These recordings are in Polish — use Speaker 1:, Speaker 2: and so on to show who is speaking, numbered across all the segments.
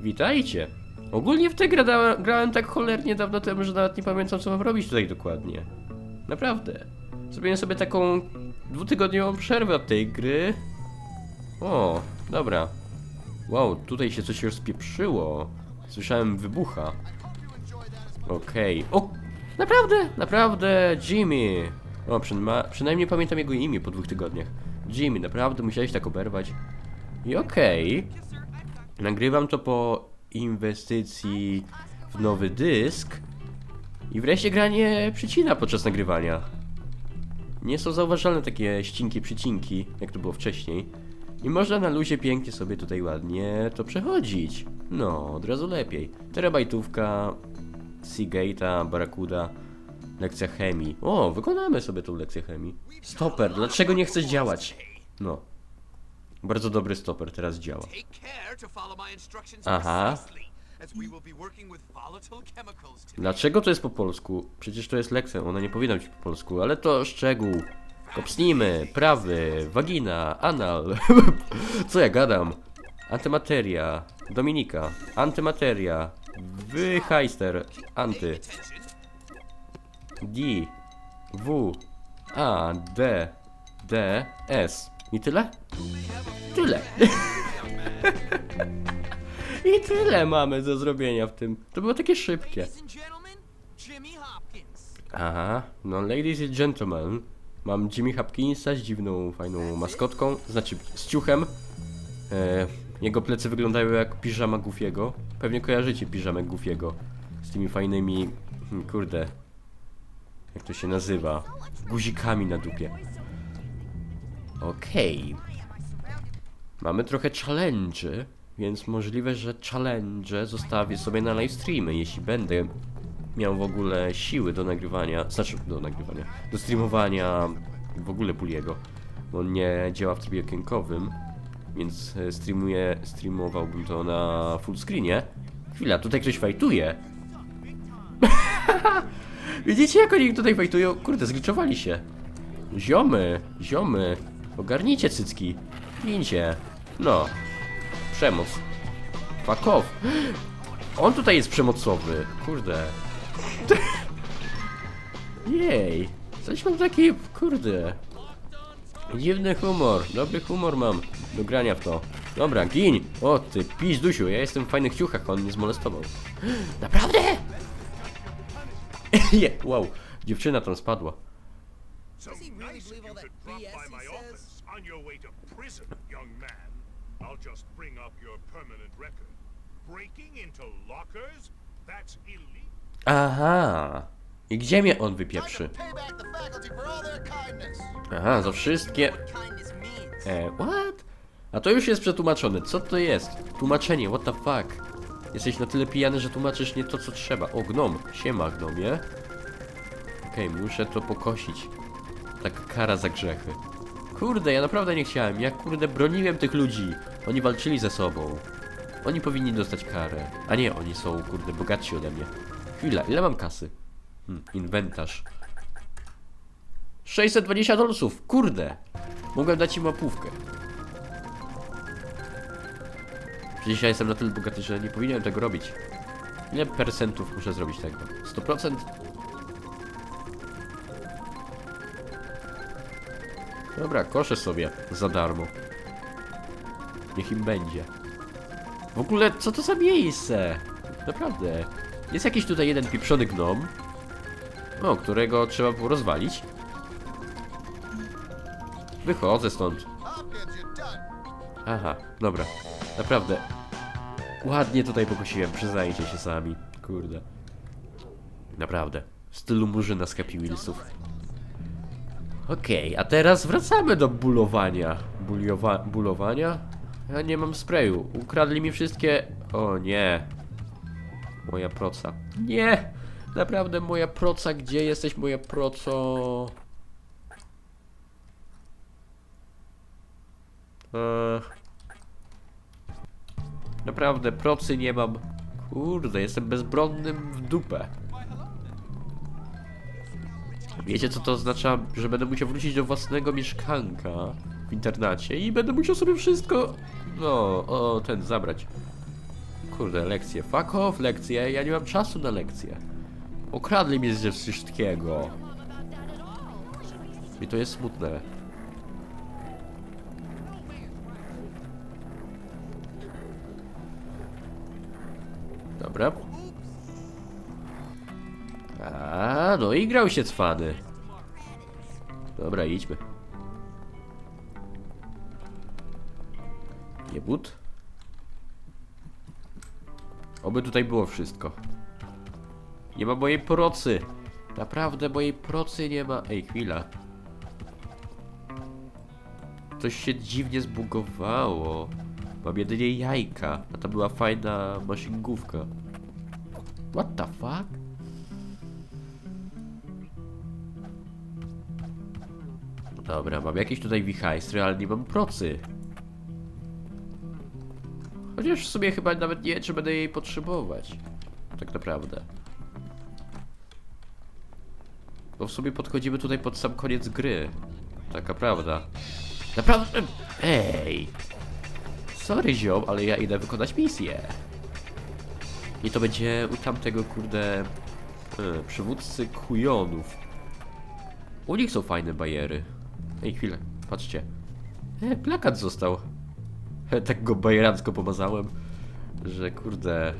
Speaker 1: Witajcie. Ogólnie w tę grę grałem tak cholernie dawno temu, że nawet nie pamiętam co mam robić tutaj dokładnie. Naprawdę. Zrobiłem sobie taką dwutygodniową przerwę od tej gry. O, dobra. Wow, tutaj się coś rozpieprzyło. Słyszałem wybucha. Okej. O! Naprawdę, naprawdę, Jimmy! O, przyna- przynajmniej pamiętam jego imię po dwóch tygodniach. Jimmy, naprawdę musiałeś tak oberwać. I okej. Nagrywam to po inwestycji w nowy dysk. I wreszcie gra nie przycina podczas nagrywania. Nie są zauważalne takie ścinki, przycinki, jak to było wcześniej. I można na luzie pięknie sobie tutaj ładnie to przechodzić. No, od razu lepiej. Terabajtówka, Seagate'a, Barracuda, lekcja chemii. O, wykonamy sobie tą lekcję chemii. Stoper, dlaczego nie chcesz działać? No. Bardzo dobry stoper, teraz działa. Aha. Dlaczego to jest po polsku? Przecież to jest lekcja, ona nie powinna być po polsku, ale to szczegół. Kopsnijmy, prawy, wagina, anal. Co ja gadam? Antymateria, Dominika, antymateria, wyhajster, anty. D, W, A, D, D, S. I tyle? Tyle. I tyle mamy do zrobienia w tym. To było takie szybkie. Aha, no ladies and gentlemen, mam Jimmy Hopkinsa z dziwną, fajną maskotką, znaczy z ciuchem. E, jego plecy wyglądają jak piżama Goofiego. Pewnie kojarzycie piżamę Goofiego z tymi fajnymi, hmm, kurde, jak to się nazywa, guzikami na dupie. Okej. Mamy trochę challenge, więc możliwe, że challenge zostawię sobie na live streamy, jeśli będę miał w ogóle siły do nagrywania, znaczy do nagrywania, do streamowania w ogóle Puliego, on nie działa w trybie okienkowym, więc streamuję, streamowałbym to na full screenie. Chwila, tutaj ktoś fajtuje. Widzicie jak oni tutaj fajtują? Kurde, zgliczowali się. Ziomy, ziomy, ogarnijcie cycki, gincie. No, przemoc. Fuck off. On tutaj jest przemocowy, kurde. Jej, coś mam taki, kurde. Dziwny humor, dobry humor mam do grania w to. Dobra, gin! O ty, pisz Dusiu, ja jestem w fajnych ciuchach, on mnie zmolestował. Naprawdę? Wow, dziewczyna tam spadła.
Speaker 2: So
Speaker 3: Does he really
Speaker 2: nice of
Speaker 3: believe
Speaker 2: you
Speaker 3: all that BS
Speaker 2: by my
Speaker 3: he says?
Speaker 2: office on your way to prison, young man. I'll just bring up your permanent record. Breaking into lockers? That's illegal.
Speaker 1: Aha. I gdzie mnie on wypieprzy? Aha, za wszystkie... E, what? A to już jest przetłumaczone. Co to jest? Tłumaczenie, what the fuck? Jesteś na tyle pijany, że tłumaczysz nie to, co trzeba. O, gnom. Siema, gnomie. Okej, muszę to pokosić. Tak kara za grzechy. Kurde, ja naprawdę nie chciałem. Ja kurde broniłem tych ludzi. Oni walczyli ze sobą. Oni powinni dostać karę. A nie, oni są kurde bogatsi ode mnie. Chwila, ile mam kasy? Hmm, inwentarz. 620 dolców, kurde! Mogłem dać im łapówkę. Przecież ja jestem na tyle bogaty, że nie powinienem tego robić. Ile percentów muszę zrobić tego? 100%? Dobra, koszę sobie za darmo. Niech im będzie. W ogóle, co to za miejsce? Naprawdę. Jest jakiś tutaj jeden pieprzony gnom. O, którego trzeba było rozwalić. Wychodzę stąd. Aha, dobra. Naprawdę. Ładnie tutaj pokosiłem, przyznajcie się sami. Kurde. Naprawdę. W stylu murzyna z Happy. Okej, a teraz wracamy do bulowania. Buliowa bulowania? Ja nie mam sprayu. Ukradli mi wszystkie... O nie. Moja proca. Nie! Naprawdę moja proca, gdzie jesteś moja proco? Eee... Naprawdę, procy nie mam. Kurde, jestem bezbronnym w dupę. Wiecie co to oznacza? Że będę musiał wrócić do własnego mieszkanka w internacie i będę musiał sobie wszystko... No, o, ten, zabrać. Kurde, lekcje. Fuck off, lekcje. Ja nie mam czasu na lekcje. Okradli mnie ze wszystkiego. I to jest smutne. Dobra. No i grał się cwany. Dobra, idźmy. Nie but? Oby tutaj było wszystko. Nie ma mojej procy. Naprawdę mojej procy nie ma. Ej, chwila. Coś się dziwnie zbugowało. Mam jedynie jajka, a to była fajna maszingówka. What the fuck? Dobra, mam jakieś tutaj wichajstry, ale nie mam procy. Chociaż w sumie chyba nawet nie czy będę jej potrzebować. Tak naprawdę. Bo w sumie podchodzimy tutaj pod sam koniec gry. Taka prawda. Naprawdę... Ej! Sorry ziom, ale ja idę wykonać misję. I to będzie u tamtego kurde... E, przywódcy kujonów. U nich są fajne bajery. Ej, chwilę, patrzcie. E, plakat został. E, tak go bajerancko pomazałem, że kurde...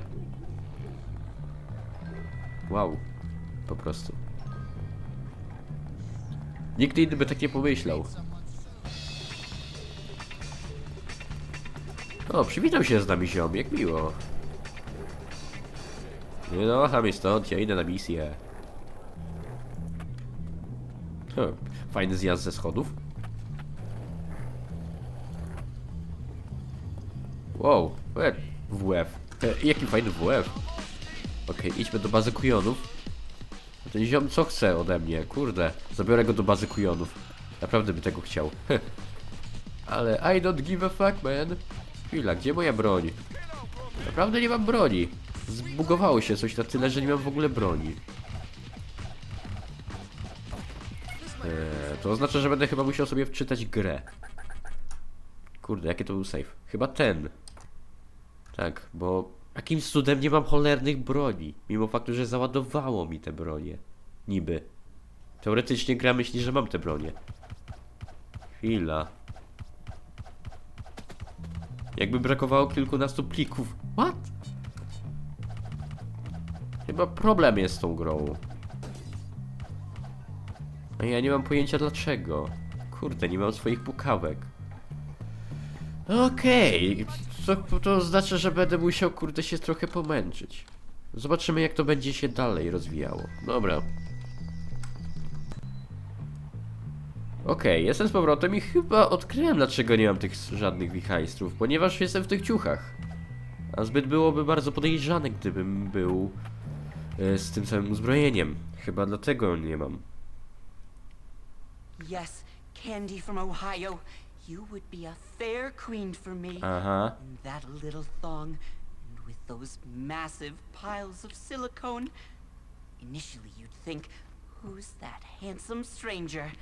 Speaker 1: Wow. Po prostu. Nikt inny by tak nie pomyślał. O, przywitał się z nami ziom, jak miło. No, chamy stąd, ja idę na misję. Hm, fajny zjazd ze schodów. Wow, WF. E, jaki fajny WF. Okej, idźmy do bazy kujonów. Ten ziom co chce ode mnie? Kurde, zabiorę go do bazy kujonów. Naprawdę by tego chciał. Ale I don't give a fuck, man. Chwila, gdzie moja broń? Naprawdę nie mam broni. Zbugowało się coś na tyle, że nie mam w ogóle broni. To oznacza, że będę chyba musiał sobie wczytać grę. Kurde, jaki to był save? Chyba ten. Tak, bo jakimś cudem nie mam cholernych broni. Mimo faktu, że załadowało mi te bronie. Niby. Teoretycznie gra myśli, że mam te bronie. Chwila. Jakby brakowało kilkunastu plików. What? Chyba problem jest z tą grą. A ja nie mam pojęcia dlaczego. Kurde, nie mam swoich pukawek. Okej, to, to znaczy, że będę musiał, kurde, się trochę pomęczyć. Zobaczymy, jak to będzie się dalej rozwijało. Dobra. Okej, jestem z powrotem i chyba odkryłem, dlaczego nie mam tych żadnych wichajstrów, ponieważ jestem w tych ciuchach. A zbyt byłoby bardzo podejrzane, gdybym był e, z tym samym uzbrojeniem. Chyba dlatego nie mam.
Speaker 4: Yes, Candy from Ohio. You would be a fair queen for me. In that little thong, and with those massive piles of silicone. Initially, you'd think, who's that handsome stranger?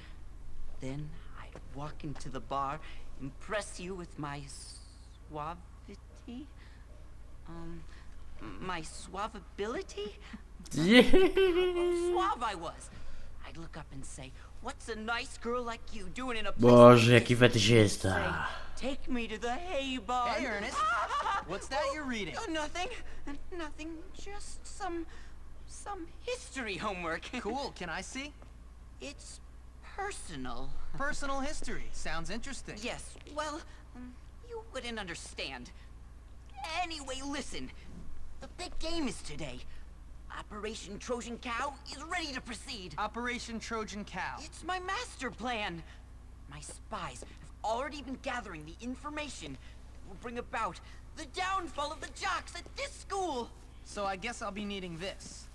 Speaker 4: Then I'd walk into the bar, impress you with my suavity? Um, my suavability? Yeah. How suave I was. I'd look up and say, "What's a nice girl like you doing in a place
Speaker 1: Boże,
Speaker 4: like
Speaker 1: jaki
Speaker 4: this?"
Speaker 1: fetyszysta.
Speaker 4: Say, Take me to the hay barn.
Speaker 3: Hey, Ernest. What's that you're reading?
Speaker 4: Oh, nothing. Nothing. Just some some history homework.
Speaker 3: Cool, can I see?
Speaker 4: It's personal.
Speaker 3: Personal history. Sounds interesting.
Speaker 4: Yes. Well, um, you wouldn't understand. Anyway, listen. The big game is today. Operation Trojan Cow is ready to proceed.
Speaker 3: Operation Trojan Cow.
Speaker 4: It's my master plan. My spies have already been gathering the information that will bring about the downfall of the jocks at this school.
Speaker 3: So I guess I'll be needing this.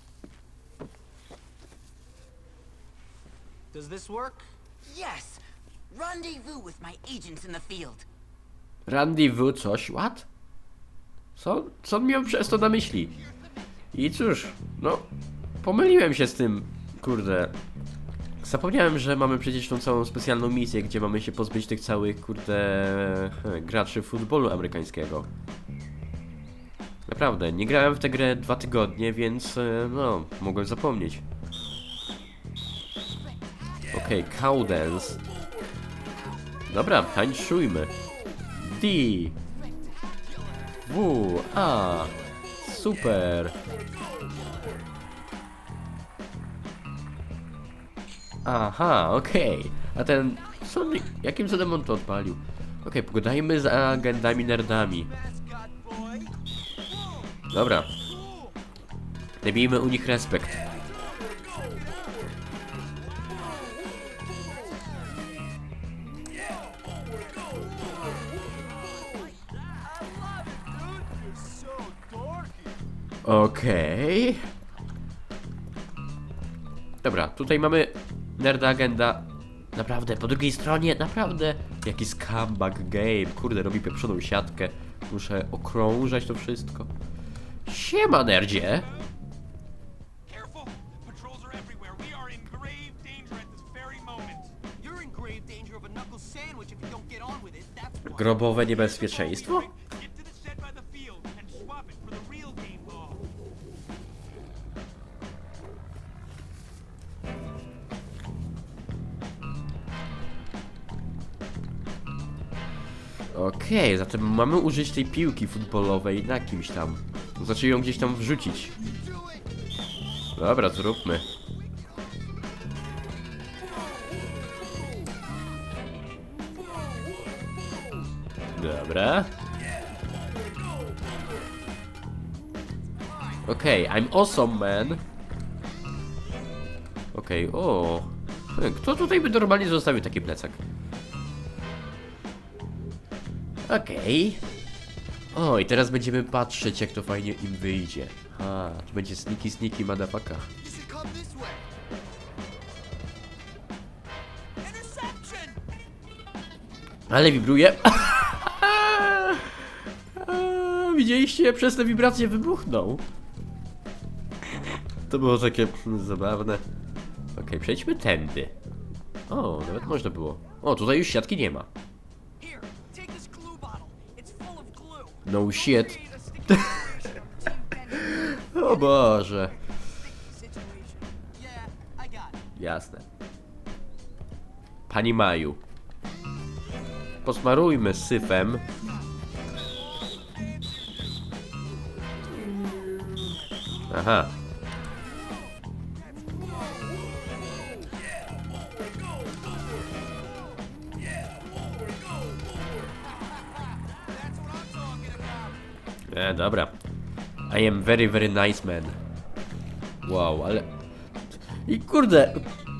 Speaker 3: Does this work?
Speaker 4: Yes, rendezvous with my agents in the field.
Speaker 1: Rendezvous coś, what? Co, co on miał przez to na myśli? I cóż, no, pomyliłem się z tym, kurde. Zapomniałem, że mamy przecież tą całą specjalną misję, gdzie mamy się pozbyć tych całych, kurde, graczy futbolu amerykańskiego. Naprawdę Naprawdę, nie grałem w tę grę dwa tygodnie, więc e, no, mogłem zapomnieć. Okej, okay, cow dance. Dobra, tańczujmy. D. W. A. Super. Aha, okej. A ten... Co, on- jakim cudem on to odpalił? Okej, pogadajmy z agendami nerdami. Dobra. Nabijmy u nich respekt. Okej. Dobra, tutaj mamy nerda agenda. Naprawdę, po drugiej stronie, naprawdę. Jaki scumbag game. Kurde, robi pieprzoną siatkę. Muszę okrążać to wszystko. Siema, nerdzie.
Speaker 5: Careful! Patrols are everywhere. We are in grave danger at this very moment.
Speaker 3: You're in grave danger of a knuckle sandwich if you don't get on with it, that's why.
Speaker 1: Grobowe niebezpieczeństwo? Okej, zatem mamy użyć tej piłki futbolowej na kimś tam. Znaczy ją gdzieś tam wrzucić. Dobra, zróbmy. Dobra. Okej, I'm awesome, man. Okej, o. Kto tutaj by normalnie zostawił taki plecak? Okej. O, i teraz będziemy patrzeć, jak to fajnie im wyjdzie. A, to będzie
Speaker 3: this way. Interception!
Speaker 1: Ale wibruje. Widzieliście? Przez te wibracje wybuchnął. To było takie zabawne. Okej, przejdźmy tędy. O, nawet można było. O, tutaj już siatki nie ma. No shit. O Boże. Jasne. Pani Maju. Posmarujmy syfem. Aha. E, dobra. I am very, very nice man. Wow, ale... I kurde,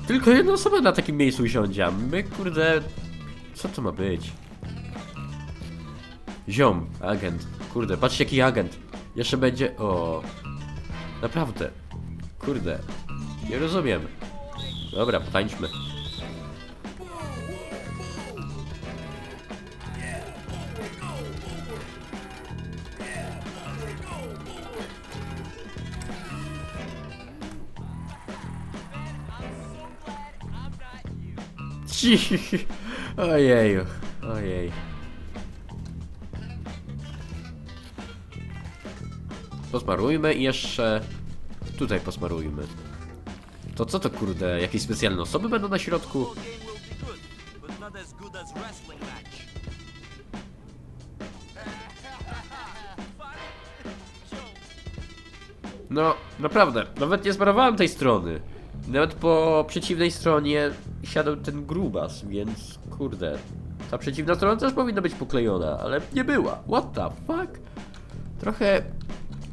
Speaker 1: tylko jedna osoba na takim miejscu usiądzie, a my kurde... Co to ma być? Ziom, agent. Kurde, patrzcie jaki agent. Jeszcze będzie... O... Naprawdę. Kurde. Nie rozumiem. Dobra, potańczmy. Cii. Ojeju, ojej. Posmarujmy i jeszcze tutaj posmarujmy. To co to kurde, jakieś specjalne osoby będą na środku? No, naprawdę, nawet nie sparowałem tej strony. Nawet po przeciwnej stronie siadał ten grubas, więc kurde. Ta przeciwna strona też powinna być poklejona, ale nie była. What the fuck? Trochę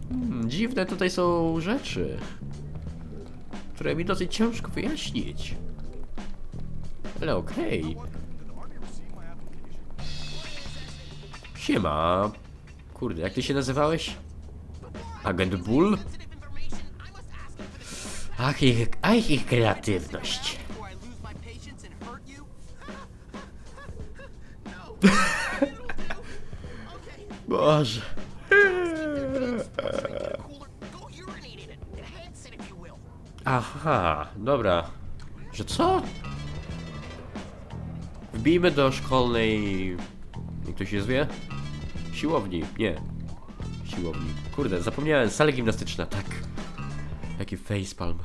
Speaker 1: hmm, dziwne tutaj są rzeczy, które mi dosyć ciężko wyjaśnić. Ale okej. Siema. Kurde, jak ty się nazywałeś? Agent Bull? Ach, ich, ach, ich kreatywność.
Speaker 3: will.
Speaker 1: Aha, dobra. Że co? Wbijmy do szkolnej... To się zwie? Siłowni, nie. siłowni. Kurde, zapomniałem, sala gimnastyczna, tak. Jaki facepalm.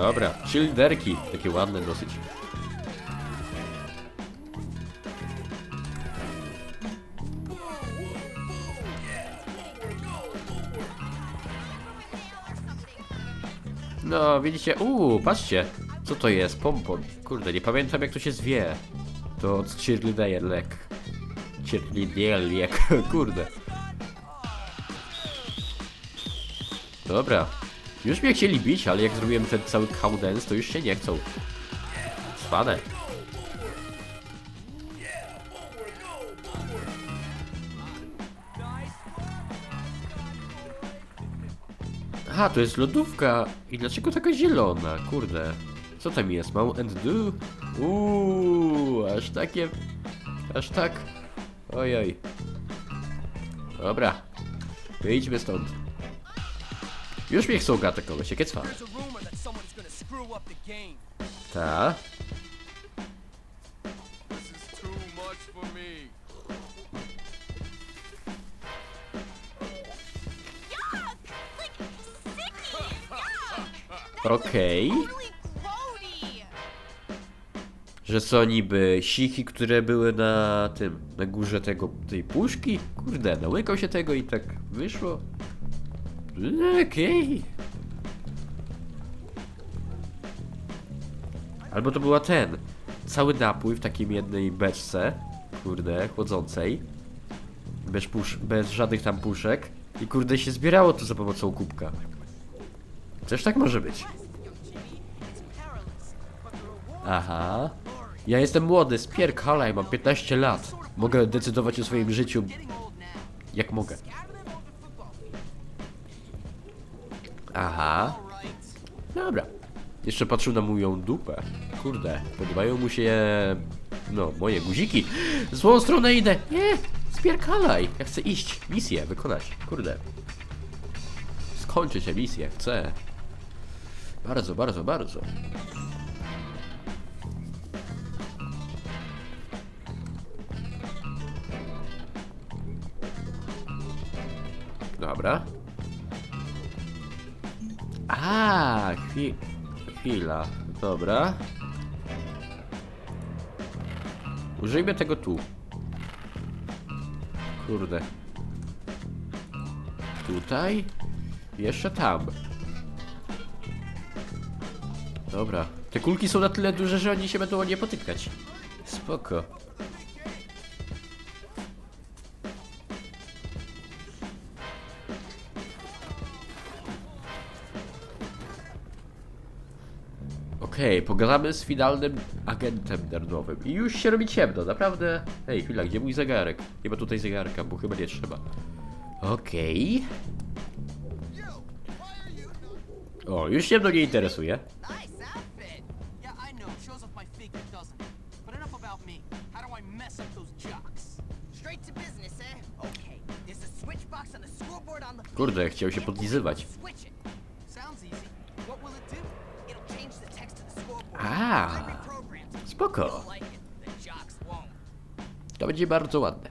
Speaker 1: Dobra, shielderki, takie ładne dosyć. No, widzicie, uuu, patrzcie, co to jest, pompon. Kurde, nie pamiętam jak to się zwie. To od cheerleaderek. Kurde. Dobra. Już mnie chcieli bić, ale jak zrobiłem ten cały cowdance, to już się nie chcą. Spanę. Aha, to jest lodówka. I dlaczego taka zielona? Kurde. Co tam jest? Mount and do? Uuu, aż takie... Aż tak... Ojoj. Dobra. Wyjdźmy stąd. Już mnie chcą atakować, jakie cwane.
Speaker 3: There's a rumor that someone's gonna screw up the game.
Speaker 1: Ta. Okej. Że co niby siki, które były na tym, na górze tego, tej puszki? Kurde, nałykał się tego i tak wyszło. Okej. Albo to była ten, cały napój w takim jednej beczce, kurde, chłodzącej. Bez, pusz, bez żadnych tam puszek. I kurde się zbierało to za pomocą kubka. Też tak może być. Aha. Ja jestem młody, spierkalaj, mam 15 lat. Mogę decydować o swoim życiu jak mogę. Aha. Dobra. Jeszcze patrzył na moją dupę. Kurde, podobają mu się... No, moje guziki. W złą stronę idę. Nie, spierkalaj. Ja chcę iść, misję wykonać. Kurde. Skończy się misję, chcę. Bardzo, bardzo, bardzo. Dobra. A, chwi chwila. Dobra. Użyjmy tego tu. Kurde. Tutaj. Jeszcze tam. Dobra. Te kulki są na tyle duże, że oni się będą o nie potykać. Spoko. Okej, pogadamy z finalnym agentem nerdowym. I już się robi ciemno, naprawdę. Hej, chwila, gdzie mój zegarek? Nie ma tutaj zegarka, bo chyba nie trzeba. Okej. O, już się mną nie interesuje.
Speaker 3: Nice outfit. Yeah, I
Speaker 1: Spoko. To będzie bardzo ładne.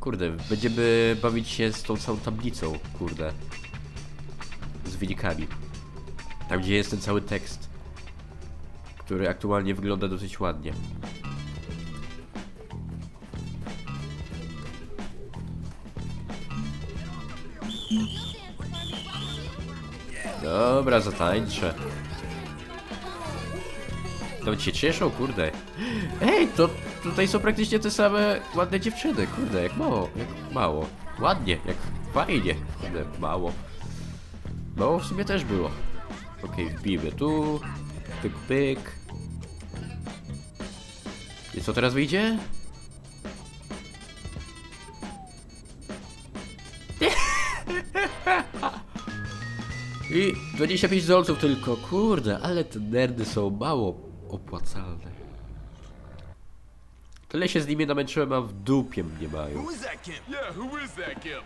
Speaker 1: Kurde, będziemy bawić się z tą całą tablicą, kurde. Z wynikami. Tam gdzie jest ten cały tekst. Który aktualnie wygląda dosyć ładnie. Dobra, zatańczę. To się cieszą, kurde. Ej, to tutaj są praktycznie te same ładne dziewczyny, kurde, jak mało, jak mało. Ładnie, jak fajnie, kurde, mało. Mało w sumie też było. Okej, wbijmy tu. Pyk, pyk. I co teraz wyjdzie? I 25 dolców tylko, kurde, ale te nerdy są mało opłacalne. Tyle się z nimi namęczyłem, a w dupie mnie mają.
Speaker 6: Who is that kid?
Speaker 5: Yeah, who is that Gimp?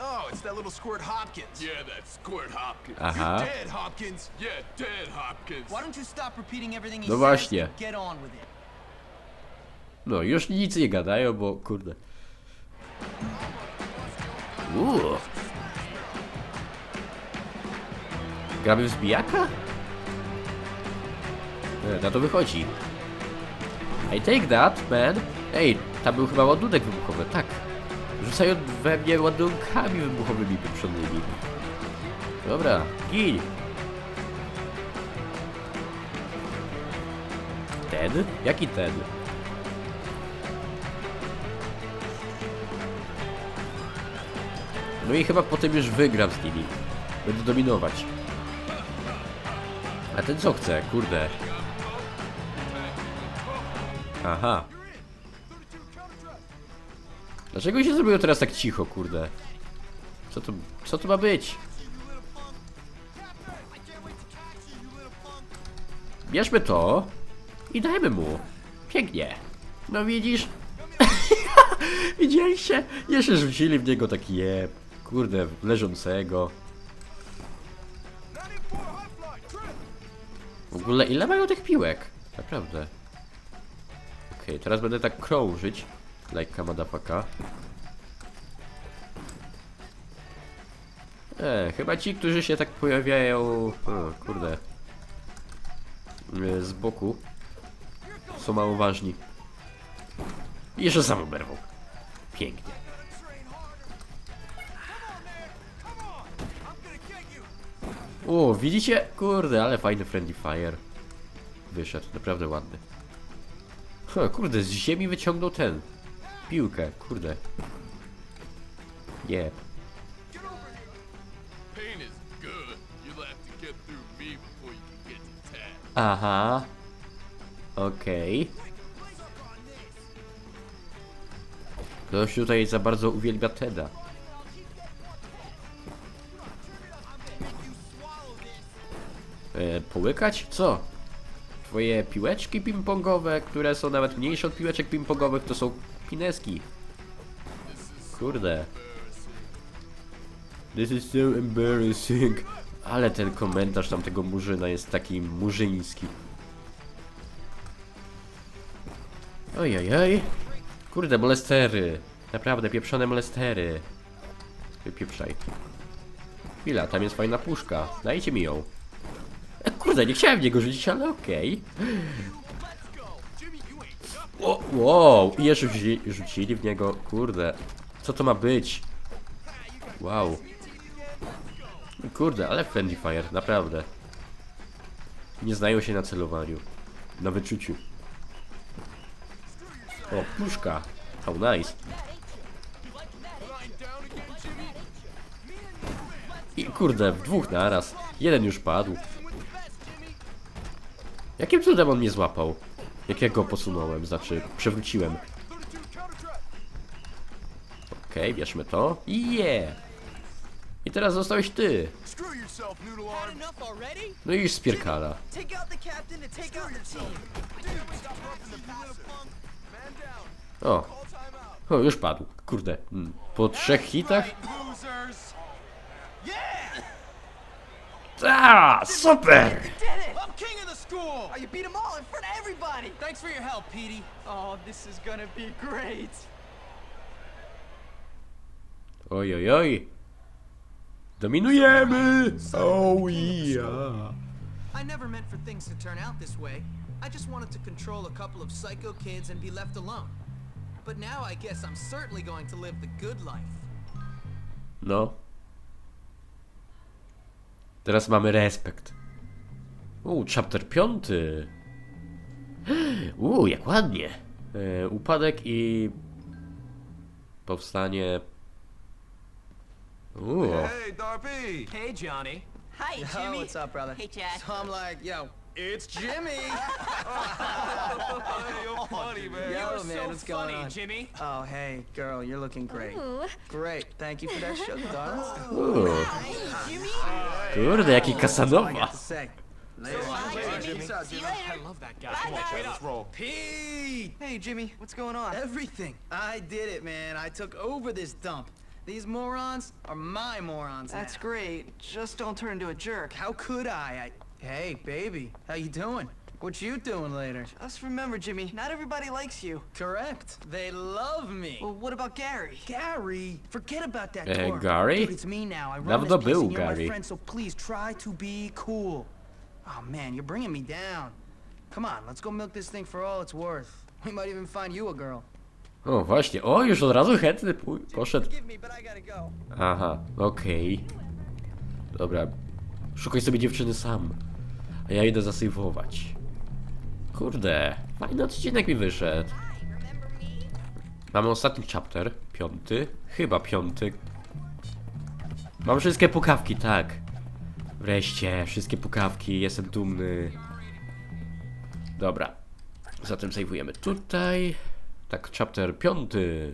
Speaker 6: Oh, it's that little squirt Hopkins.
Speaker 5: Yeah, that Squirt Hopkins.
Speaker 1: Aha.
Speaker 6: Dead Hopkins.
Speaker 5: Yeah, dead Hopkins.
Speaker 3: Why don't you stop repeating everything he
Speaker 1: No
Speaker 3: says
Speaker 1: właśnie.
Speaker 3: and get on with it?
Speaker 1: No, już nic nie gadają, bo kurde. Uuu. Gramy w zbijaka? E, na to wychodzi. I take that, man. Ej, tam był chyba ładunek wybuchowy, tak. Rzucają we mnie ładunkami wybuchowymi pieprzonymi. Dobra, gin. Ten? Jaki ten? No i chyba potem już wygram z nimi. Będę dominować. A ten co chce? Kurde. Aha. Dlaczego się zrobiło teraz tak cicho, kurde? Co to, co to ma być? Bierzmy to i dajmy mu. Pięknie. No widzisz? Widzieliście? Jeszcze rzucili w niego taki jeb. Kurde, leżącego. W ogóle ile mają tych piłek? Naprawdę. Okej, teraz będę tak krążyć. Like madafaka. E, chyba ci, którzy się tak pojawiają... O, kurde. E, Z boku. Są mało ważni. I jeszcze sam oberwał. Pięknie. O, widzicie? Kurde, ale fajny Friendly Fire. Wyszedł, naprawdę ładny. Ha, kurde, z ziemi wyciągnął ten. Piłkę, kurde.
Speaker 7: Tad.
Speaker 1: Aha. Okej. Ktoś tutaj za bardzo uwielbia Teda. E, połykać? Co? Twoje piłeczki ping-pongowe, które są nawet mniejsze od piłeczek ping-pongowych, to są pineski. Kurde. This is so embarrassing. Ale ten komentarz tamtego murzyna jest taki murzyński. Ojej, Kurde, molestery. Naprawdę, pieprzone molestery. Wypieprzaj. Chwila, tam jest fajna puszka. Dajcie mi ją. Kurde, nie chciałem w niego rzucić, ale okej. O, wow, i jeszcze rzuci, rzucili w niego. Kurde, co to ma być? Wow. Kurde, ale friendly fire, naprawdę. Nie znają się na celowaniu. Na wyczuciu. O, puszka. How nice. I kurde, w dwóch naraz. Jeden już padł. Jakim cudem on mnie złapał? Jak ja go posunąłem, znaczy przewróciłem. Okej, bierzmy to. Yeah! I teraz zostałeś ty. No i spierkala.
Speaker 6: Man down.
Speaker 1: O, o już padł. Kurde. Mm. Po trzech hitach?
Speaker 6: Losers.
Speaker 1: A, super!
Speaker 6: School.
Speaker 3: Oh, you beat them all in front of everybody. Thanks for your help, Petey. Oh, this is gonna be great.
Speaker 1: Oj, oj, oj. Dominujemy! Oh yeah.
Speaker 3: I never meant for things to turn out this way. I just wanted to control a couple of psycho kids and be left alone. But now I guess I'm certainly going to live the good life.
Speaker 1: No. Teraz mamy respekt. Uuu, chapter piąty. Uuu, jak ładnie. E, upadek i... Powstanie... Uuu.
Speaker 6: Hey, Darby.
Speaker 3: Hey, Johnny.
Speaker 4: Hi,
Speaker 3: Yo,
Speaker 4: Jimmy.
Speaker 3: what's up, brother?
Speaker 4: Hey, Chad.
Speaker 3: So I'm like, yo, it's Jimmy.
Speaker 6: You're funny, man.
Speaker 3: Yo, man, what's going on?
Speaker 8: Jimmy.
Speaker 3: Oh, hey, girl, you're looking great. Great. Thank you for that sugar, darling.
Speaker 1: Uuu.
Speaker 4: Jimmy.
Speaker 1: Kurde, jaki Casanova.
Speaker 3: Got to say. Later.
Speaker 4: Jimmy.
Speaker 3: Peace out, Jimmy.
Speaker 8: I love that guy. Come on, wait up.
Speaker 6: roll.
Speaker 3: Pete! Hey, Jimmy, what's going on? Everything. I did it, man. I took over this dump. These morons are my morons
Speaker 9: That's
Speaker 3: now.
Speaker 9: great. Just don't turn into a jerk.
Speaker 3: How could I? I? Hey, baby, how you doing? What you doing later?
Speaker 9: Just remember, Jimmy, not everybody likes you.
Speaker 3: Correct. They love me.
Speaker 9: Well, what about Gary?
Speaker 3: Gary, forget about that
Speaker 1: uh,
Speaker 3: tour.
Speaker 1: Gary?
Speaker 3: Dude, it's me now. I run
Speaker 1: Dawno
Speaker 3: this place
Speaker 1: był
Speaker 3: and you're
Speaker 1: Gary.
Speaker 3: my friend, so please try to be cool. Oh man, you're bringing me down. Come on, let's go milk this thing for all it's worth. We might even find you a girl.
Speaker 1: O, właśnie. O, już od razu chętny pój- poszedł.
Speaker 9: Forgive me, but I gotta go.
Speaker 1: Aha, okej. Dobra. Szukaj sobie dziewczyny sam. A ja idę zasejwować. Kurde, fajny odcinek mi wyszedł. Mamy ostatni chapter, piąty, chyba piąty. Mam wszystkie pukawki, tak. Wreszcie, wszystkie pukawki, jestem dumny. Dobra, zatem sejwujemy tutaj. Tak, chapter piąty.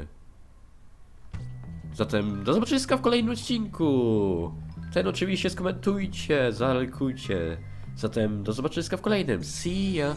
Speaker 1: Zatem do zobaczenia w kolejnym odcinku. Ten oczywiście skomentujcie, zalajkujcie. Zatem do zobaczenia w kolejnym. See ya.